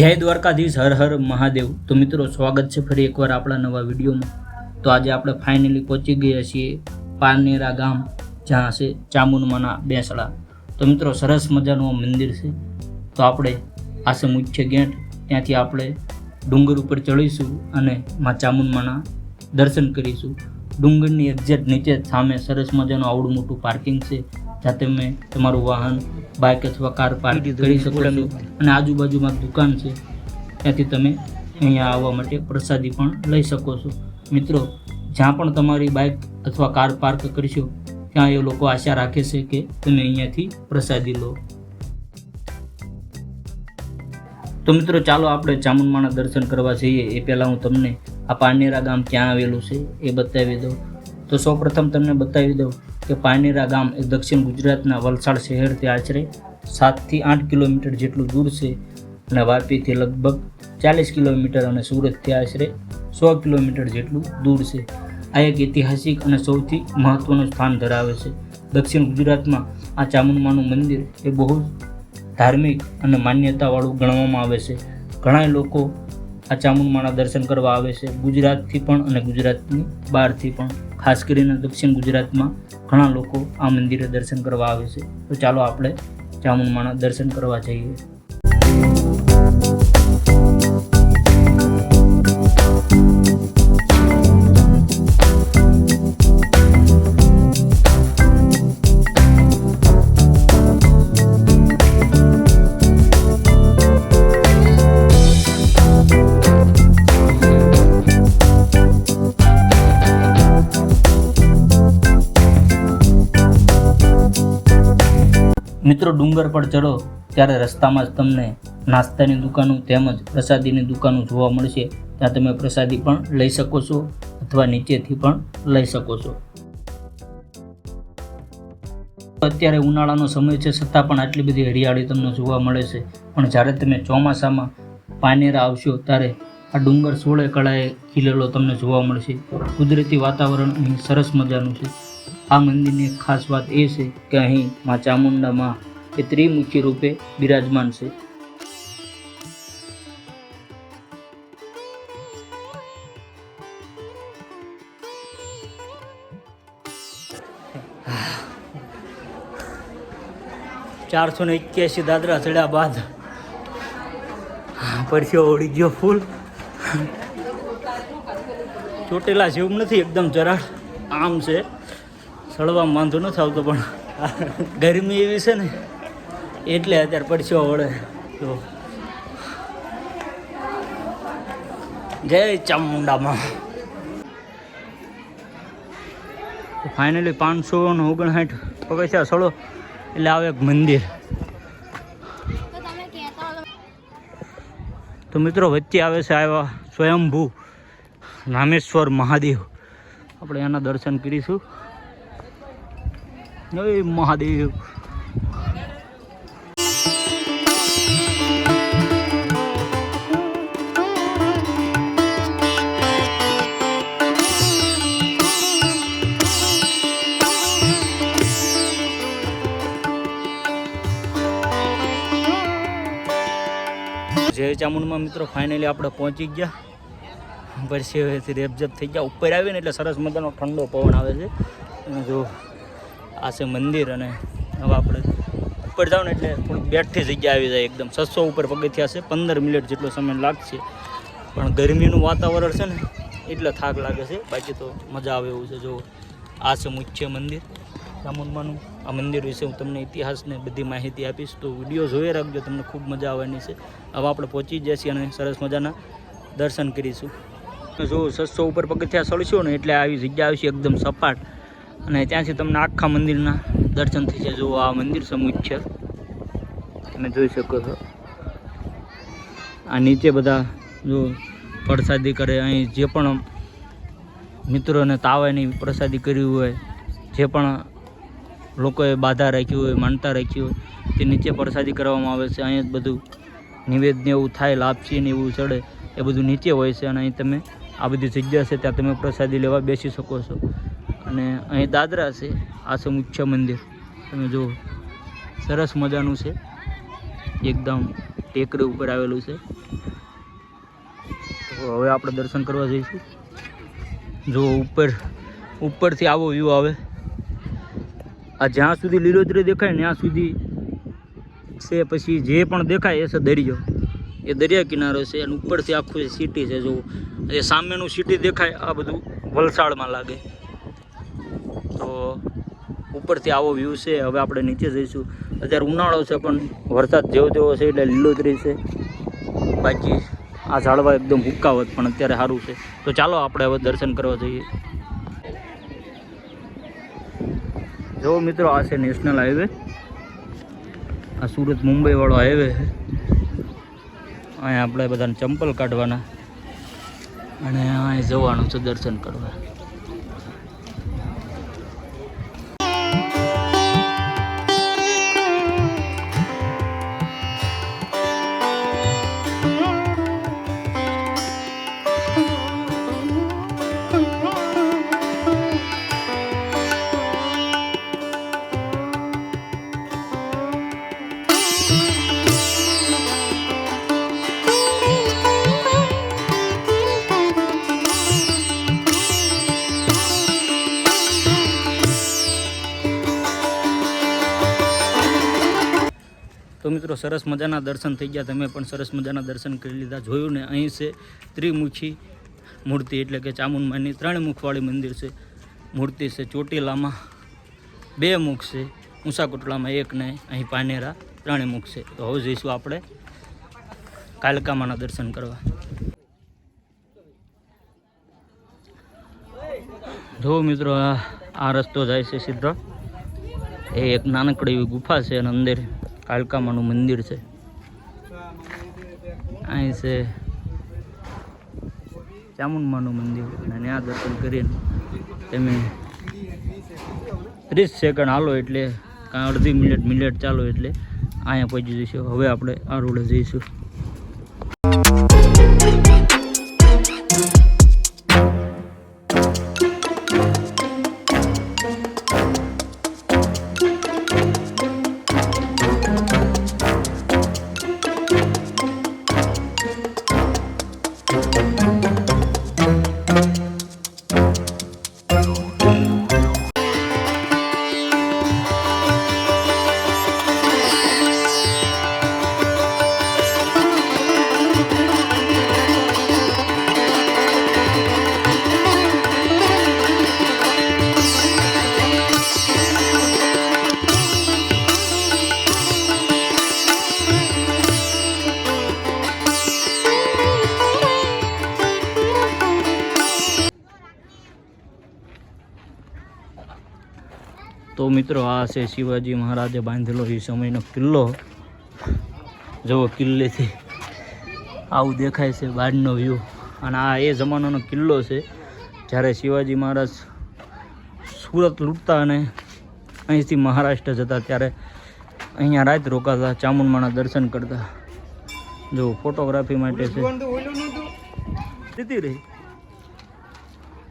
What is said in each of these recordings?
જય દ્વારકાધીશ, હર હર મહાદેવ. તો મિત્રો, સ્વાગત છે ફરી એકવાર આપણા નવા વિડીયોમાં. તો આજે આપણે ફાઇનલી પહોંચી ગયા છીએ પારનેરા ગામ, જ્યાં છે ચામુંડમાના બેસડા. તો મિત્રો, સરસ મજાનું મંદિર છે. તો આપણે આસે મુખ્ય ગેટ. ત્યાંથી આપણે ડુંગર ઉપર ચડીશું અને માં ચામુંડમાના દર્શન કરીશું. ડુંગરની એક્ઝેક્ટ નીચે સામે સરસ મજાનું આવડું મોટું પાર્કિંગ છે. જ્યાં તમે તમારું વાહન બાઇક અથવા કાર પાર્ક કરી શકો છો. અને આજુબાજુમાં દુકાન છે. ત્યાંથી તમે અહીંયા આવવા માટે પ્રસાદી પણ લઈ શકો છો. મિત્રો જ્યાં પણ તમારી બાઇક અથવા કાર પાર્ક કરશો ત્યાં એ લોકો આશા રાખે છે કે તમે અહીંયાથી પ્રસાદી લો. તો મિત્રો ચાલો આપણે ચામુંડમાના દર્શન કરવા જઈએ. એ પહેલાં હું તમને આ પારનેરા ગામ ક્યાં આવેલું છે એ બતાવી દઉં. તો સૌપ્રથમ તમને બતાવી દઉં કે પાનેરા ગામ એ દક્ષિણ ગુજરાતના વલસાડ શહેરથી આશરે સાતથી આઠ કિલોમીટર જેટલું દૂર છે અને વાપીથી લગભગ ચાલીસ કિલોમીટર અને સુરતથી આશરે સો કિલોમીટર જેટલું દૂર છે. આ એક ઐતિહાસિક અને સૌથી મહત્ત્વનું સ્થાન ધરાવે છે. દક્ષિણ ગુજરાતમાં આ ચામુંડમાનું મંદિર એ બહુ ધાર્મિક અને માન્યતાવાળું ગણવામાં આવે છે. ઘણા લોકો આ ચામુંડમાના દર્શન કરવા આવે છે. ગુજરાતથી પણ અને ગુજરાતની બહારથી પણ. ખાસ કરીને દક્ષિણ ગુજરાતમાં ઘણા લોકો આ મંદિરે દર્શન કરવા આવે છે. તો ચાલો આપણે ચામુંડમાના દર્શન કરવા જઈએ. મિત્રો, ડુંગર પર ચડો ત્યારે રસ્તામાં જ તમને નાસ્તાની દુકાનો તેમજ પ્રસાદીની દુકાનો જોવા મળશે. ત્યાં તમે પ્રસાદી પણ લઈ શકો છો અથવા નીચેથી પણ લઈ શકો છો. અત્યારે ઉનાળાનો સમય છે, છતાં પણ આટલી બધી હરિયાળી તમને જોવા મળે છે. પણ જ્યારે તમે ચોમાસામાં પાનેરા આવશો, ત્યારે આ ડુંગર સોળે કળાએ ખીલેલો તમને જોવા મળશે. કુદરતી વાતાવરણ અહીં સરસ મજાનું છે. આ મંદિરની ખાસ વાત એ છે કે અહીં મા ચામુંડામાં એ ત્રિમુખી રૂપે બિરાજમાન છે. ચારસો ને એક્યાસી દાદરા ચડ્યા બાદ પરસ્યો ઓળી ગયો ફૂલ. ચોટેલા જેવું નથી, એકદમ જરાડ આમ છે. સળવામાં વાંધો નથી આવતો પણ ગરમી એવી છે ને, એટલે અત્યારે પડશો વળે. તો જય ચામુંડામાં. ફાઇનલી પાંચસો ને ઓગણસાઠ પગથિયા સળો, એટલે આવે એક મંદિર. તો મિત્રો વચ્ચે આવે છે આવ્યા સ્વયંભૂ રામેશ્વર મહાદેવ. આપણે એના દર્શન કરીશું. જય મહાદેવ. જય ચામુંડમાં મિત્રો ફાઇનલી આપણે પહોંચી ગયા. પછી રેપઝપ થઈ ગયા. ઉપર આવીને એટલે સરસ મજાનો ઠંડો પવન આવે છે. જો આ છે મંદિર અને હવે આપણે ઉપર જાઓ ને એટલે થોડીક બેઠી જગ્યા આવી જાય એકદમ. છસો ઉપર પગથિયા છે, પંદર મિનિટ જેટલો સમય લાગશે. પણ ગરમીનું વાતાવરણ છે ને, એટલે થાક લાગે છે. બાકી તો મજા આવે એવું છે. જો, આ છે મુખ્ય મંદિર. ચામુંડમાનું આ મંદિર વિશે હું તમને ઇતિહાસને બધી માહિતી આપીશ. તો વીડિયો જોઈ રાખજો, તમને ખૂબ મજા આવવાની છે. હવે આપણે પહોંચી જઈએ છીએ અને સરસ મજાના દર્શન કરીશું. જો સસ્સો ઉપર પગથિયા ચડશો ને એટલે આવી જગ્યા આવશે એકદમ સપાટ. અને ત્યાંથી તમને આખા મંદિરના દર્શન થઈ જાય. જો આ મંદિર છે. તમે જોઈ શકો છો. આ નીચે બધા જો પ્રસાદી કરે, અહીં જે પણ મિત્રોને તાવાની પ્રસાદી કરી હોય, જે પણ લોકોએ બાધા રાખી હોય, માનતા રાખી હોય, તે નીચે પ્રસાદી કરવામાં આવે છે. અહીંયા જ બધું નિવેદન એવું થાય લાપસી ને એવું ચડે, એ બધું નીચે હોય છે. અને અહીં તમે આ બધી જગ્યા છે, ત્યાં તમે પ્રસાદી લેવા બેસી શકો છો. અને અહીં દાદરા છે. આસમ ઉચ્ચ મંદિર. તમે જુઓ. સરસ મજાનું છે. એકદમ ટેકરી ઉપર આવેલું છે. તો હવે આપણે દર્શન કરવા જઈશું. જો ઉપર, ઉપરથી આવો વ્યૂ આવે. આ જ્યાં સુધી લીલોતરી દેખાય, ત્યાં સુધી છે. પછી જે પણ દેખાય, એ છે દરિયો. એ દરિયા કિનારો છે અને ઉપરથી આખું સિટી છે. જો એ સામેનું સિટી દેખાય, આ બધું વલસાડમાં લાગે. તો ઉપરથી આવો વ્યૂ છે. હવે આપણે નીચે જઈશું. અત્યારે ઉનાળો છે, પણ વરસાદ જેવો જેવો છે એટલે લીલોતરી છે. બાકી આ ઝાડવા એકદમ હુક્કાવત પણ અત્યારે સારું છે. તો ચાલો આપણે હવે દર્શન કરવા જઈએ. જો મિત્રો, આ છે નેશનલ હાઈવે આ સુરત મુંબઈ વાળો હાઈવે અહીંયા આપણે બધાને ચંપલ કાઢવાના. અને અહીં જવાનું છે દર્શન કરવા. મિત્રો, સરસ મજાના દર્શન થઈ ગયા. તમે પણ સરસ મજાના દર્શન કરી લીધા. જોયું ને, અહીં છે ત્રિમુખી મૂર્તિ, એટલે કે ચામુંડમાની ત્રણ મુખવાળી મંદિર છે. મૂર્તિ છે ચોટીલામાં. બે મુખ છે, ઊંસાકોટલામાં એક ને અહીં પાનેરા ત્રણે મુખ છે. તો હવે જઈશું આપણે કાલકામાના દર્શન કરવા. જો મિત્રો, આ રસ્તો જાય છે સીધો. એ એક નાનકડી એવી ગુફા છે અને અંદર કાલકામાનું મંદિર છે. અહીં છે ચામુંડમાનું મંદિર. અને ત્યાં દર્શન કરીને તમે ત્રીસ સેકન્ડ હાલો એટલે કાં અડધી મિનિટ મિનિટ ચાલો એટલે અહીંયા પહોંચી જઈશું. હવે આપણે આ રોડે જઈશું. તો મિત્રો આ છે શિવાજી મહારાજે બાંધેલો એ સમયનો કિલ્લો. જુઓ કિલ્લેથી આવું દેખાય છે બહારનો વ્યૂ અને આ એ જમાનાનો કિલ્લો છે, જ્યારે શિવાજી મહારાજ સુરત લૂંટતા અને અહીંથી મહારાષ્ટ્ર જતા ત્યારે અહીંયા રાત રોકાતા, ચામુંડમાના દર્શન કરતા. જો ફોટોગ્રાફી માટે છે.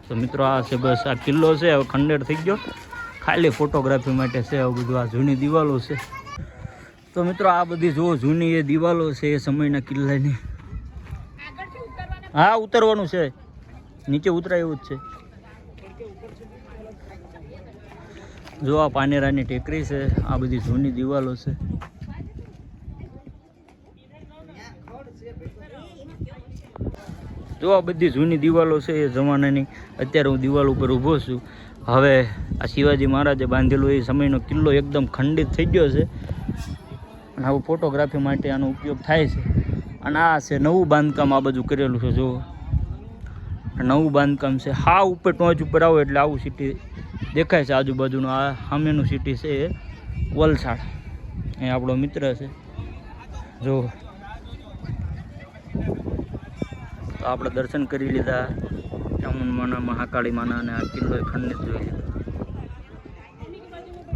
તો મિત્રો આ છે બસ, આ કિલ્લો છે, હવે ખંડેર થઈ ગયો. ખાલી ફોટોગ્રાફી માટે છે, આવું બધું આ જૂની દિવાલો છે. તો મિત્રો, આ બધી જુઓ, જૂની એ દિવાલો છે, એ સમયના કિલ્લાની. હા, ઉતરવાનું છે. નીચે ઉતરાય એવું જ છે. જો આ પાનેરાની ટેકરી છે, આ બધી જૂની દિવાલો છે. જો આ બધી જૂની દિવાલો છે, એ જમાનાની. અત્યારે હું દિવાલ ઉપર ઊભો છું. હવે આ શિવાજી મહારાજે બાંધેલું એ સમયનો કિલ્લો એકદમ ખંડિત થઈ ગયો છે. અને આવું ફોટોગ્રાફી માટે આનો ઉપયોગ થાય છે. અને આ છે નવું બાંધકામ આ બધું કરેલું છે જો નવું બાંધકામ છે. હા, ઉપર ટોચ ઉપર આવો એટલે આવું સિટી દેખાય છે આજુબાજુનું. આ સામેનું સિટી છે એ વલસાડ. એ આપણો મિત્ર છે. જો તો આપણે દર્શન કરી લીધા. ચામુંડમાના મહાકાળી માના અને આ કિલ્લો એ ખંડિત જોઈ લીધો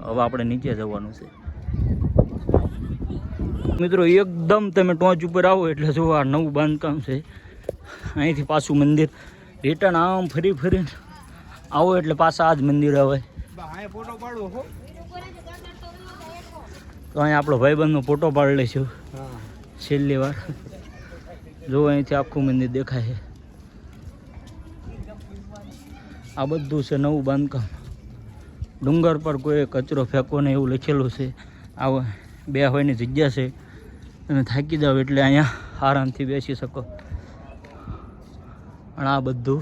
હવે આપણે નીચે જવાનું છે. મિત્રો એકદમ તમે ટોચ ઉપર આવો એટલે જો આ નવું બાંધકામ છે. અહીંથી પાછું મંદિર. રિટર્ન આમ ફરી ફરીને આવો એટલે પાછા આ જ મંદિર આવે તો અહીંયા આપણો ભાઈબંધનો ફોટો પાડી લઈશું છેલ્લી વાર. જો અહીંથી આખું મંદિર દેખાય છે. આ બધું છે નવું બાંધકામ. ડુંગર પર કોઈ કચરો ફેંકો નહીં એવું લખેલું છે. આ બે હોયની જગ્યા છે. તમે થાકી જાઓ એટલે અહીંયા આરામથી બેસી શકો. અને આ બધું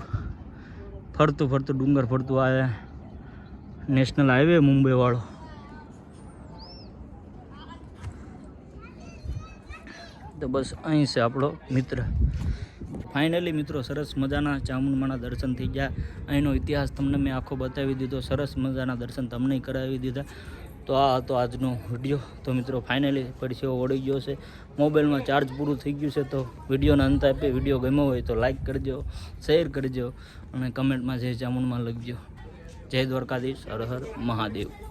ફરતું ફરતું ડુંગર ફરતું આ નેશનલ હાઈવે મુંબઈવાળો તો બસ અહીં છે આપણો મિત્ર. ફાઇનલી મિત્રો સરસ મજાના ચામુંડમાના દર્શન થઈ ગયા. અહીંનો ઇતિહાસ તમને મેં આખો બતાવી દીધો. સરસ મજાના દર્શન તમને કરાવી દીધા. તો આ હતો આજનો વીડિયો. તો મિત્રો ફાઇનલી પરસેવો વળી ગયો છે. મોબાઈલમાં ચાર્જ પૂરું થઈ ગયું છે તો વિડીયોના અંત આપે. વીડિયો ગમ્યો હોય તો લાઇક કરજો શેર કરજો અને કમેન્ટમાં જય ચામુંડમાં લખજો. જય દ્વારકાધીશ. હર હર મહાદેવ.